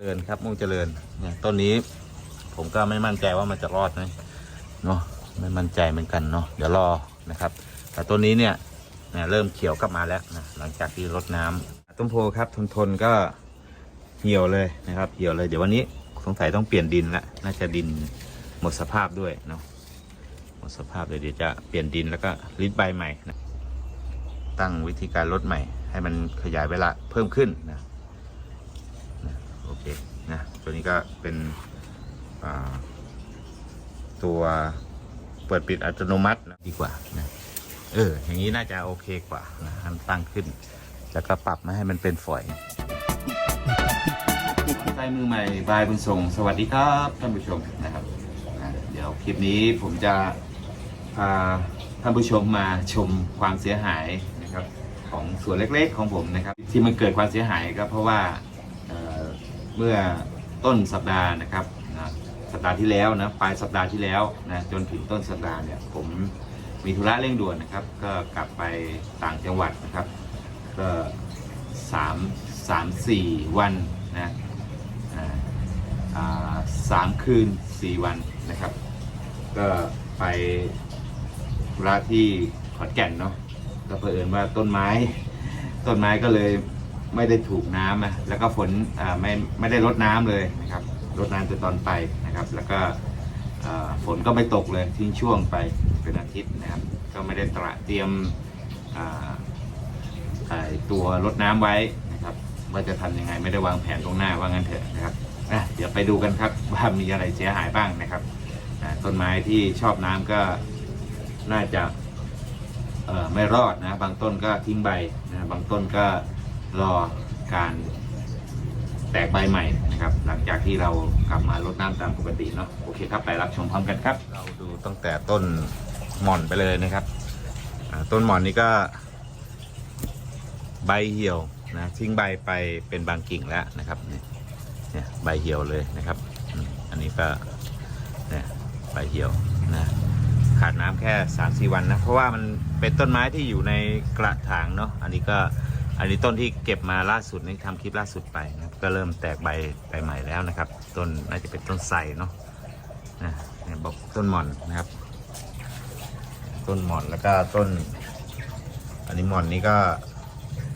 เจริญครับมุ่งเจริญเนี่ยต้นนี้ผมก็ไม่มั่นใจว่ามันจะรอดไหมเนาะไม่มั่นใจเหมือนกันเนาะเดี๋ยวรอนะครับ แต่ต้นนี้เนี่ยเนี่ยเริ่มเขียวกลับมาแล้วนะหลังจากที่รดน้ำต้นโพครับทนทนก็เหี่ยวเลยนะครับเหี่ยวเลยเดี๋ยววันนี้สงสัยต้องเปลี่ยนดินละน่าจะดินหมดสภาพด้วยเนาะหมดสภาพเลยเดี๋ยวจะเปลี่ยนดินแล้วก็ริดใบใหม่นะตั้งวิธีการลดใหม่ ให้มันขยายเวลาเพิ่มขึ้นนะ ตัวนี้ก็เป็นตัวเปิดปิดอัตโนมัติดีกว่านะเออ อย่างนี้น่าจะโอเคกว่านะันตั้งขึ้น แล้วก็ปรับมาให้มันเป็นฝอยใต้มือใหม่บายบุญส่งสวัสดีครับท่านผู้ชมนะครับ เดี๋ยวคลิปนี้ผมจะพาท่านผู้ชมมาชมความเสียหายนะครับของสวนเล็กๆของผมนะครับ ที่มันเกิดความเสียหายก็เพราะว่าเเมื่อ ต้นสัปดาห์นะครับนะสัปดาห์ที่แล้วนะปลายสัปดาห์ที่แล้วนะจนถึงต้นสัปดาห์เนี่ยผมมีธุระเร่งด่วนนะครับ ก็กลับไปต่างจังหวัดนะครับ ก็สามสามสี่วันนะอ่าสามคืนสี่วันนะครับ ก็ไปธุระที่ขอนแก่นเนาะก็เผอิญว่าต้นไม้ต้นไม้ก็เลย ไม่ได้ถูกน้ำนะแล้วก็ฝนไม่ไม่ได้รดน้ำเลยนะครับรดน้ำแต่ตอนไปนะครับ แล้วก็ฝนก็ไม่ตกเลยทิ้งช่วงไปเป็นอาทิตย์นะครับ ก็ไม่ได้ตระเตรียมตัวรดน้ำไว้นะครับ ว่าจะทำยังไงไม่ได้วางแผนตรงหน้าว่างั้นเถอะนะครับอะเดี๋ยวไปดูกันครับว่ามีอะไรเสียหายบ้างนะครับต้นไม้ที่ชอบน้ำก็น่าจะไม่รอดนะ บางต้นก็ทิ้งใบนะบางต้นก็ รอการแตกใบใหม่นะครับ หลังจากที่เรากลับมารดน้ำตามปกติเนาะโอเคครับไปรับชมพร้อมกันครับ เราดูตั้งแต่ต้นหม่อนไปเลยนะครับต้นหม่อนนี้ก็ใบเหี่ยวนะทิ้งใบไปเป็นบางกิ่งแล้วนะครับเนี่ยใบเหี่ยวเลยนะครับ อันนี้ก็เนี่ยใบเหี่ยวนะขาดน้ำแค่3าสี่วันนะเพราะว่ามันเป็นต้นไม้ที่อยู่ในกระถางเนาะอันนี้ก็ อันนี้ต้นที่เก็บมาล่าสุดนี่ทำคลิปล่าสุดไปนะก็เริ่มแตกใบใบใหม่แล้วนะครับ ต้นน่าจะเป็นต้นไทรเนาะนะเนี่ยบอกต้นหม่อนนะครับ ต้นหม่อนแล้วก็ต้น อันนี้หม่อนนี้ก็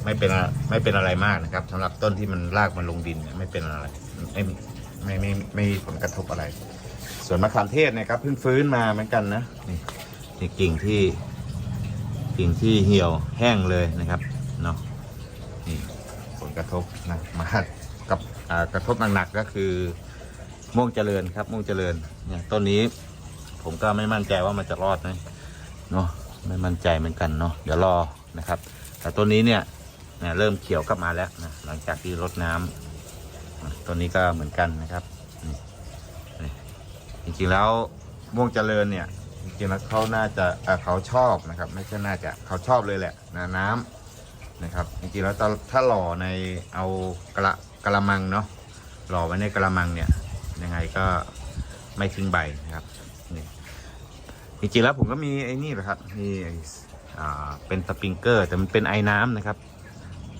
ไม่เป็นไม่เป็นอะไรมากนะครับสำหรับต้นที่มันรากมันลงดินเนี่ยไม่เป็นอะไรไม่ไม่ไม่ไม่มีผลกระทบอะไร ส่วนมะขามเทศเนะครับเพิ่งฟื้นมาเหมือนกันนะนี่นี่กิ่งที่กิ่งที่เหี่ยวแห้งเลยนะครับเนาะ นี่ผลกระทบนะมากับกระทบหนักๆก็คือม่วงเจริญครับม่วงเจริญเนี่ยต้นนี้ผมก็ไม่มั่นใจว่ามันจะรอดไหมเนาะไม่มั่นใจเหมือนกันเนาะเดี๋ยวรอนะครับ แต่ต้นนี้เนี่ยเนี่ยเริ่มเขียวกลับมาแล้วนะหลังจากที่รดน้ำอะต้นนี้ก็เหมือนกันนะครับจริงๆแล้วม่วงเจริญเนี่ยจริงๆแล้วเขาน่าจะเออเขาชอบนะครับ ไม่ใช่น่าจะเขาชอบเลยแหละนะน้ำ นะครับจริงๆแล้วถ้าหล่อในเอากระกระมังเนาะหล่อไว้ในกระมังเนี่ยยังไงก็ไม่ทิ้งใบนะครับนี่จริงๆแล้วผมก็มีไอ้นี่แหละครับมีไอ้อ่าเป็นสปริงเกอร์ แต่มันเป็นไอ้น้ำนะครับ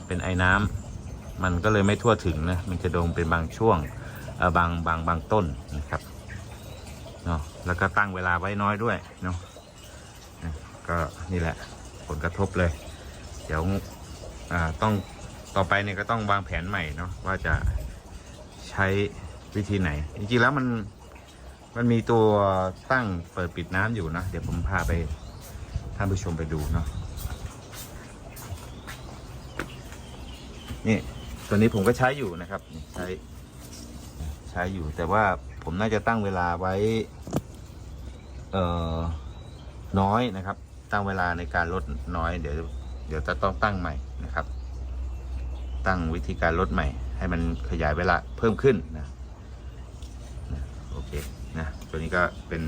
เป็นไอ้น้ำมันก็เลยไม่ทั่วถึงนะมันจะโดงเป็นบางช่วงเออบางบางบางต้นนะครับเนาะแล้วก็ตั้งเวลาไว้น้อยด้วยเนาะก็นี่แหละผลกระทบเลย เดี๋ยว อ่าต้องต่อไปเนี่ยก็ต้องวางแผนใหม่เนาะว่าจะใช้วิธีไหน จริงๆแล้วมันมันมีตัวตั้งเปิดปิดน้ำอยู่นะเดี๋ยวผมพาไปท่านผู้ชมไปดูเนาะนี่ตัวนี้ผมก็ใช้อยู่นะครับใช้ใช้อยู่แต่ว่าผมน่าจะตั้งเวลาไว้ เอ่อน้อยนะครับ ตั้งเวลาในการลดน้อย เดี๋ยว ดี๋ยวจะต้องตั้งใหม่นะครับ ตั้งวิธีการลดใหม่ ให้มันขยายเวลาเพิ่มขึ้นนะนะโอเคนะตัวนี้ก็เป็น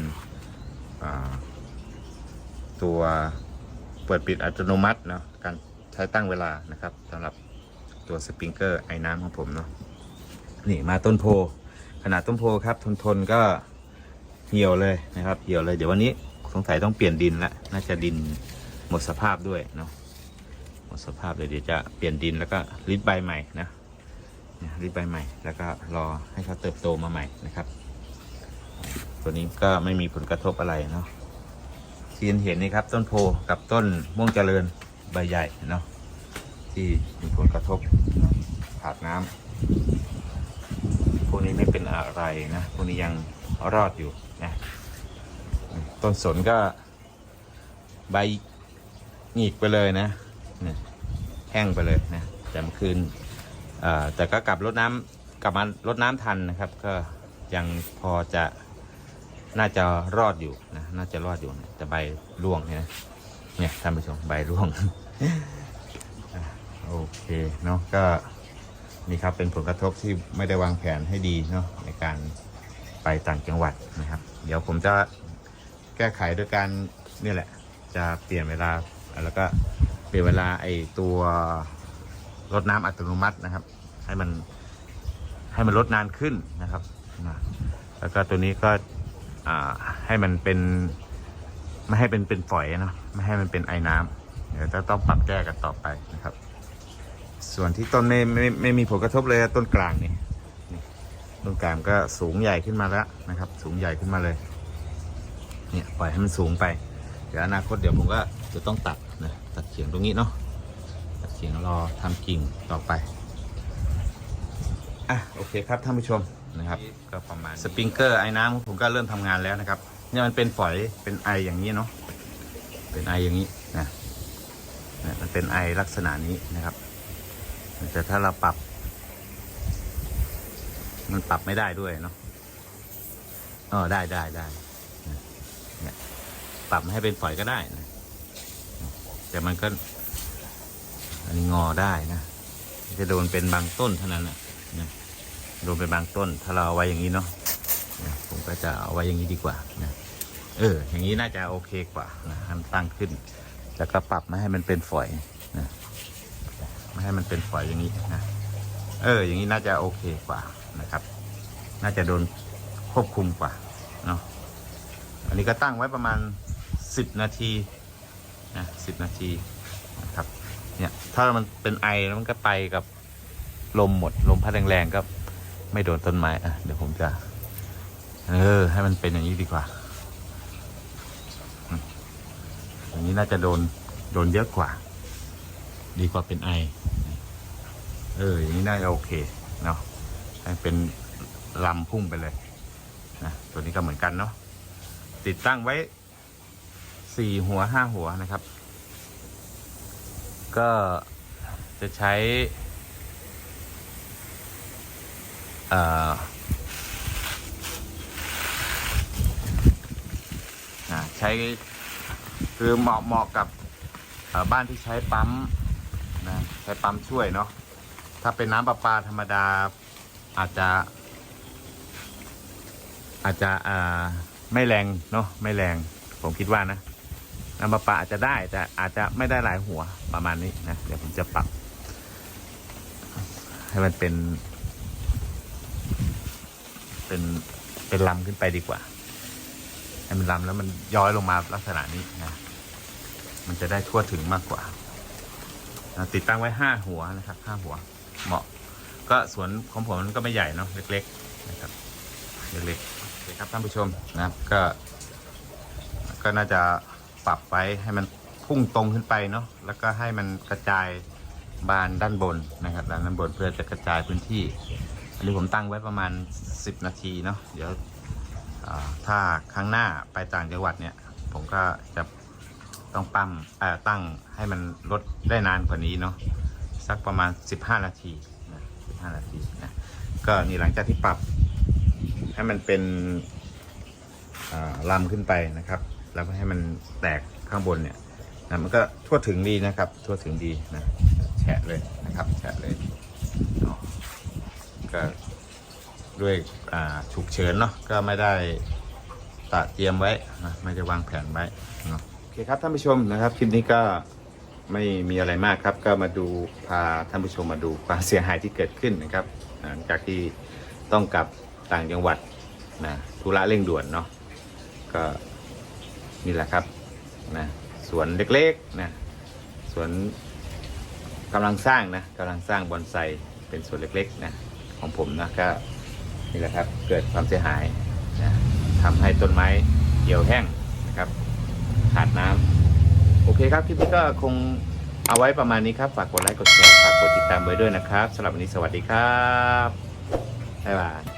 ตัวเปิดปิดอัตโนมัติเนาะการใช้ตั้งเวลานะครับสำหรับตัวสปริงเกอร์ไอ้น้ำของผมเนาะนี่มาต้นโพ ขนาดต้นโพครับทนทนก็เหี่ยวเลยนะครับเหี่ยวเลยเดี๋ยววันนี้สงสัยต้องเปลี่ยนดินละน่าจะดินหมดสภาพด้วยเนาะ สภาพเลยเดี๋ยวจะเปลี่ยนดินแล้วก็ริดใบใหม่นะรีบใบใหม่ แล้วก็รอให้เขาเติบโตมาใหม่นะครับ ตัวนี้ก็ไม่มีผลกระทบอะไรเนาะที่เห็นนี่ครับต้นโพกับต้นม่วงเจริญใบใหญ่เนาะที่มีผลกระทบขาดน้ำพวกนี้ไม่เป็นอะไรนะพวกนี้ยังรอดอยู่นะต้นสนก็ใบหงิกไปเลยนะ เนี่ยแห้งไปเลยนะแต่เมื่อคืนแต่ก็กลับรดน้ำกลับมารดน้ำทันนะครับ ก็ยังพอจะน่าจะรอดอยู่นะน่าจะรอดอยู่นะแต่ใบร่วงเนี่ยนะเนี่ยท่านผู้ชมใบร่วงโอเคเนาะก็นี่ครับเป็นผลกระทบที่ไม่ได้วางแผนให้ดีเนาะในการไปต่างจังหวัดนะครับ เดี๋ยวผมจะแก้ไขโดยการนี่แหละ จะเปลี่ยนเวลาแล้วก็ เปลี่ยนเวลาไอตัวรดน้ำอัตโนมัตินะครับ ให้มันให้มันลดนานขึ้นนะครับนะแล้วก็ตัวนี้ก็ให้มันเป็นไม่ให้เป็นเป็นฝอยเนาะไม่ให้มันเป็นไอ้น้ำเดี๋ยวจะต้องปรับแก้กันต่อไปนะครับ ส่วนที่ต้นไม่ไม่ไม่มีผลกระทบเลยต้นกลางนี่ต้นกลางก็สูงใหญ่ขึ้นมาแล้วนะครับ สูงใหญ่ขึ้นมาเลยเนี่ยปล่อยให้มันสูงไป เดี๋ยวอนาคตเดี๋ยวผมก็จะต้องตัด ตัดเขียงตรงนี้เนาะตัดเขียงรอทำกิ่งต่อไปอะโอเคครับท่านผู้ชมนะครับก็ประมาณสปริงเกอร์ไอ้น้ำผมก็เริ่มทำงานแล้วนะครับเนี่ยมันเป็นฝอยเป็นไออย่างนี้เนาะเป็นไออย่างนี้นะเนี่ยมันเป็นไอลักษณะนี้นะครับแต่ถ้าเราปรับ มันปรับไม่ได้ด้วยเนาะอ๋อได้ได้ได้นะเนี่ยปรับให้เป็นฝอยก็ได้นะ แต่มันก็อันนี้งอได้นะ จะโดนเป็นบางต้นเท่านั้นนะนะโดนเป็นบางต้น ถ้าเราเอาไว้อย่างนี้เนาะนะผมก็จะเอาไว้อย่างนี้ดีกว่านะเออ อย่างนี้น่าจะโอเคกว่านะให้มันตั้งขึ้น แล้วก็ปรับไม่ให้มันเป็นฝอยนะไม่ให้มันเป็นฝอยอย่างนี้นะเออ อย่างนี้น่าจะโอเคกว่านะครับ น่าจะโดนควบคุมกว่าเนาะอันนี้ก็ตั้งไว้ประมาณสิบนาที นะสิบนาทีนะครับเนี่ยถ้ามันเป็นไอแล้วมันก็ไปกับลมหมดลมพัดแรงๆก็ไม่โดนต้นไม้อะเดี๋ยวผมจะเออให้มันเป็นอย่างนี้ดีกว่าอืมอย่างนี้น่าจะโดนโดนเยอะกว่า ดีกว่าเป็นไอ เอออย่างนี้น่าจะโอเคเนาะให้เป็นลำพุ่งไปเลยนะตัวนี้ก็เหมือนกันเนาะติดตั้งไว้ สี่หัวห้าหัวนะครับ ก็จะใช้ใช้คือเหมาะเหมาะกับบ้านที่ใช้ปั๊มนะใช้ปั๊มช่วยเนาะถ้าเป็นน้ำประปาธรรมดาอาจจะ อาจจะอ่าไม่แรงเนาะไม่แรงผมคิดว่านะ น้ำประปาอาจจะได้แต่อาจจะไม่ได้หลายหัวประมาณนี้นะเดี๋ยวผมจะปรับ ให้มันเป็น เป็นเป็นลำขึ้นไปดีกว่า ให้มันลำแล้วมันย้อยลงมาลักษณะนี้นะมันจะได้ทั่วถึงมากกว่านะติดตั้งไว้ห้าหัวนะครับห้าหัว เหมาะ ก็สวนของผมมันก็ไม่ใหญ่เนาะเล็ก ๆ นะครับเล็กๆโอเคครับท่านผู้ชมนะครับก็ ก็น่าจะ ปรับไว้ให้มันพุ่งตรงขึ้นไปเนาะแล้วก็ให้มันกระจายบานด้านบนนะครับด้านบนเพื่อจะกระจายพื้นที่ อันนี้ผมตั้งไว้ประมาณ 10 นาทีเนาะเดี๋ยวถ้าครั้งหน้าไปต่างจังหวัดเนี่ย ผมก็จะต้องปั้มตั้งให้มันลดได้นานกว่านี้เนาะสักประมาณ 15 นาทีนะ15 นาทีนะก็นี่หลังจากที่ปรับให้มันเป็นลำขึ้นไปนะครับ แล้วก็ให้มันแตกข้างบนเนี่ยนะมันก็ทั่วถึงดีนะครับ ทั่วถึงดีนะแฉะเลยนะครับแฉะเลยก็ด้วยอ่าฉุกเฉินเนาะก็ไม่ได้ตะเตรียมไว้นะไม่ได้วางแผนไว้เนาะโอเคครับท่านผู้ชมนะครับคลิปนี้ก็ไม่มีอะไรมากครับ ก็มาดูพาท่านผู้ชมมาดูความเสียหายที่เกิดขึ้นนะครับหลังจากที่ต้องกลับต่างจังหวัดนะธุระเร่งด่วนเนาะก็ นี่แหละครับนะสวนเล็กๆนะสวนกำลังสร้างนะกำลังสร้างบอนไซเป็นสวนเล็กๆนะของผมนะก็นี่แหละครับเกิดความเสียหายนะทำให้ต้นไม้เหี่ยวแห้งนะครับขาดน้ำโอเคครับคลิปนี้ก็คงเอาไว้ประมาณนี้ครับ ฝากกดไลค์กดแชร์ฝากกดติดตามไว้ด้วยนะครับสำหรับวันนี้สวัสดีครับบ๊ายบาย